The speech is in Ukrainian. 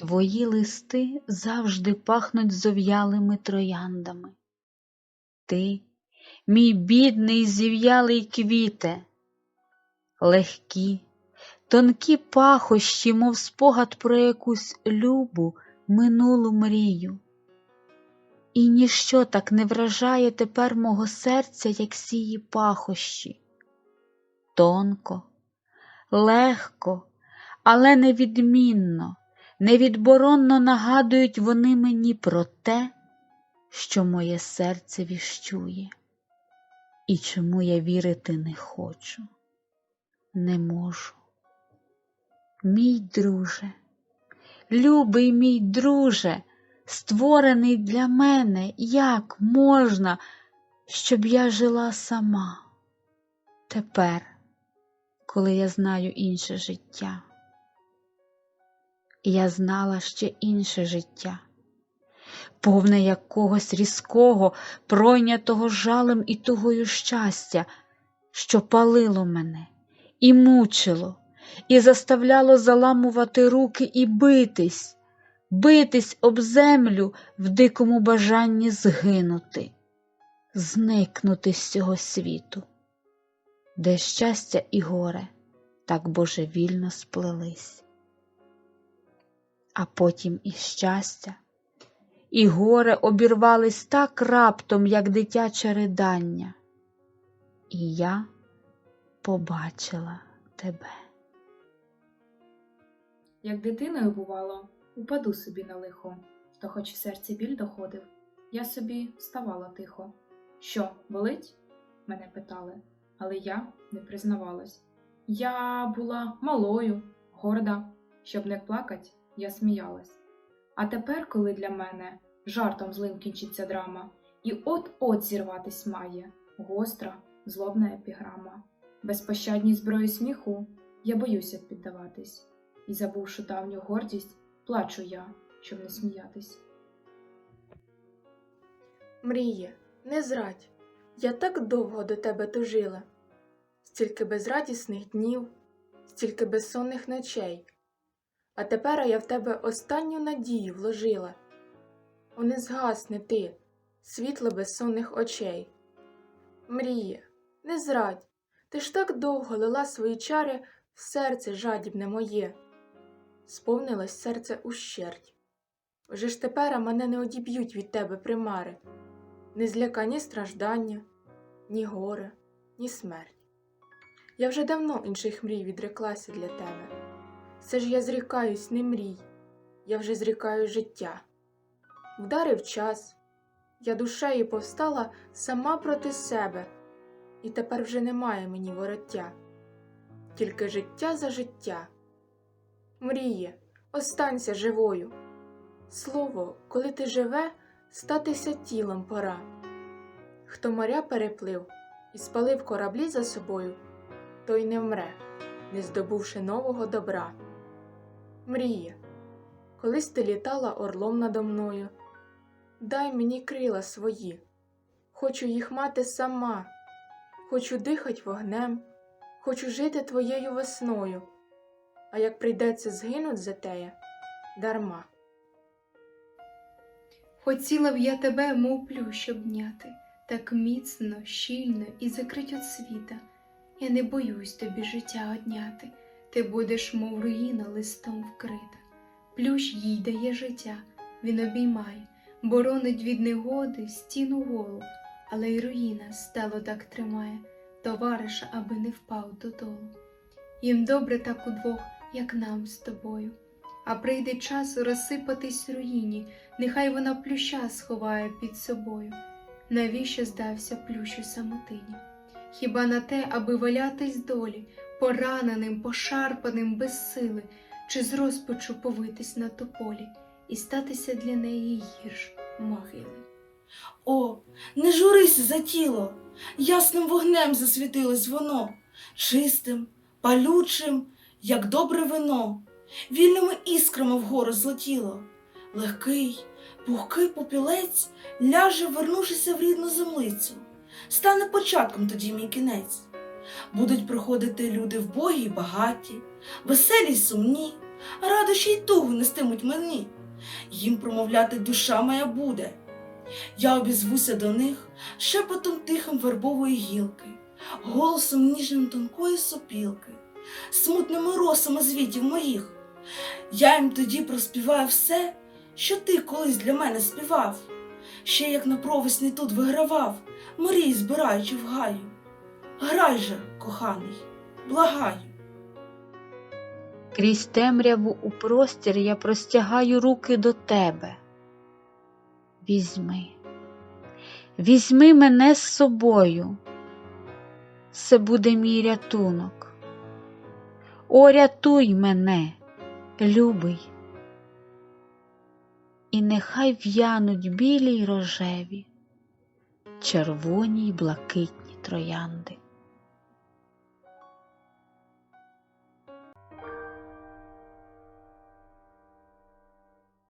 Твої листи завжди пахнуть зов'ялими трояндами. Ти, мій бідний зів'ялий квіте, легкі, тонкі пахощі, мов спогад про якусь любу, минулу мрію. І ніщо так не вражає тепер мого серця, як сії пахощі. Тонко, легко, але невідмінно, невідборонно нагадують вони мені про те, що моє серце віщує, і чому я вірити не хочу, не можу. Мій друже, любий мій друже, створений для мене, як можна, щоб я жила сама тепер, коли я знаю інше життя. Я знала ще інше життя, повне якогось різкого, пройнятого жалем і тугою щастя, що палило мене і мучило, і заставляло заламувати руки і битись, битись об землю в дикому бажанні згинути, зникнути з цього світу, де щастя і горе так божевільно сплелись. А потім і щастя, і горе обірвались так раптом, як дитяче ридання, і я побачила тебе. Як дитиною бувало, упаду собі на лихо, то хоч в серці біль доходив, я собі вставала тихо. Що, болить? мене питали, але я не признавалась. Я була малою, горда, щоб не плакать, я сміялась. А тепер, коли для мене жартом злим кінчиться драма, і от-от зірватись має гостра, злобна епіграма. Безпощадній зброї сміху я боюся піддаватись, і, забувши давню гордість, плачу я, щоб не сміятись. Мріє, не зрадь, я так довго до тебе тужила, стільки безрадісних днів, стільки безсонних ночей. А тепер я в тебе останню надію вложила. О, не згасне ти, світло безсонних очей. Мріє, не зрадь, ти ж так довго лила свої чари в серце жадібне моє. Сповнилось серце ущерть. Вже ж тепер мене не одіб'ють від тебе примари, не зляка ні страждання, ні горе, ні смерть. Я вже давно інших мрій відреклася для тебе. Все ж я зрікаюсь, не мрій, я вже зрікаю життя. Вдарив час, я душею повстала сама проти себе, і тепер вже немає мені вороття, тільки життя за життя. Мріє, останься живою. Слово, коли ти живе, статися тілом пора. Хто моря переплив і спалив кораблі за собою, той не вмре, не здобувши нового добра. Мріє, колись ти літала орлом надо мною. Дай мені крила свої, хочу їх мати сама, хочу дихать вогнем, хочу жити твоєю весною, а як прийдеться згинуть за теє, дарма. Хотіла б я тебе, мов плющ, обняти, так міцно, щільно і закрить от світа. Я не боюсь тобі життя одняти, ти будеш, мов руїна, листом вкрита. Плющ їй дає життя, він обіймає, боронить від негоди стіну голу, але й руїна стало так тримає, товариша, аби не впав додолу. Їм добре так удвох, як нам з тобою. А прийде час розсипатись руїні, нехай вона плюща сховає під собою. Навіщо здався плющ у самотині? Хіба на те, аби валятись долі, пораненим, пошарпаним без сили, чи з розпачу повитись на тополі і статися для неї гірш могили? О, не журися за тіло, ясним вогнем засвітилось воно, чистим, палючим, як добре вино, вільними іскрами вгору злетіло. Легкий, пухкий попілець ляже, вернувшися в рідну землицю. Стане початком тоді мій кінець. Будуть приходити люди вбогі й багаті, веселі й сумні, радощі й тугу нестимуть мені. Їм промовляти душа моя буде. Я обізвуся до них шепотом тихим вербової гілки, голосом ніжним тонкої сопілки, смутними росами звітів моїх. Я їм тоді проспіваю все, що ти колись для мене співав, ще як на провесні тут вигравав, мрій збираючи в гаю. Грай же, коханий, благаю. Крізь темряву у простір я простягаю руки до тебе. Візьми, візьми мене з собою. Це буде мій рятунок. О, рятуй мене, любий. І нехай в'януть білі й рожеві, червоні й блакитні троянди.